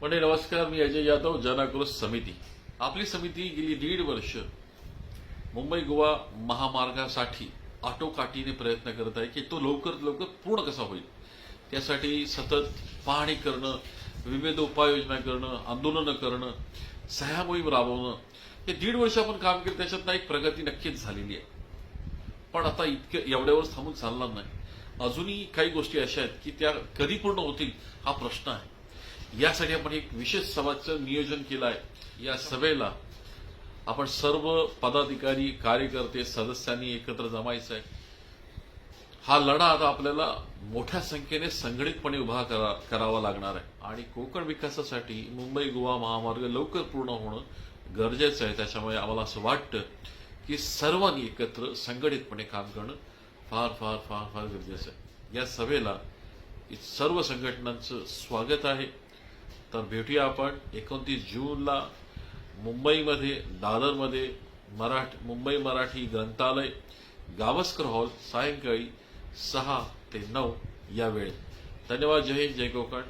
म्हणजे नमस्कार मी अजय यादव जनाक्रोश समिती. आपली समिती गेली दीड वर्ष मुंबई गोवा महामार्गासाठी आटोकाटीने प्रयत्न करत आहे की तो लवकरात लवकर पूर्ण कसा होईल. त्यासाठी सतत पाहणी करणं विविध उपाययोजना करणं आंदोलनं करणं सह्या मोहीम राबवणं हे दीड वर्ष आपण काम केलं त्याच्यात एक प्रगती नक्कीच झालेली आहे. पण आता इतकं एवढ्यावर थांबून चालणार नाही. अजूनही काही गोष्टी अशा आहेत की त्या कधी पूर्ण होतील हा प्रश्न आहे. यासाठी आपण एक विशेष सभाचं नियोजन केलं आहे या सभेला आपण सर्व पदाधिकारी कार्यकर्ते सदस्यांनी एकत्र जमायचं आहे हा लढा आता आपल्याला मोठ्या संख्येने संघटितपणे उभा करा करावा लागणार आहे. आणि कोकण विकासासाठी मुंबई गोवा महामार्ग लवकर पूर्ण होणं गरजेचं आहे. त्याच्यामुळे आम्हाला असं वाटतं की सर्वांनी एकत्र संघटितपणे काम करणं फार फार फार फार गरजेचं आहे. या सभेला सर्व संघटनांचं स्वागत आहे. तर भेटूया आपण एकोणतीस जूनला मुंबईमध्ये दादरमध्ये मराठ मुंबई मराठी ग्रंथालय गावस्कर हॉल सायंकाळी सहा ते नऊ या वेळेत. धन्यवाद. जय हिंद जय कोकण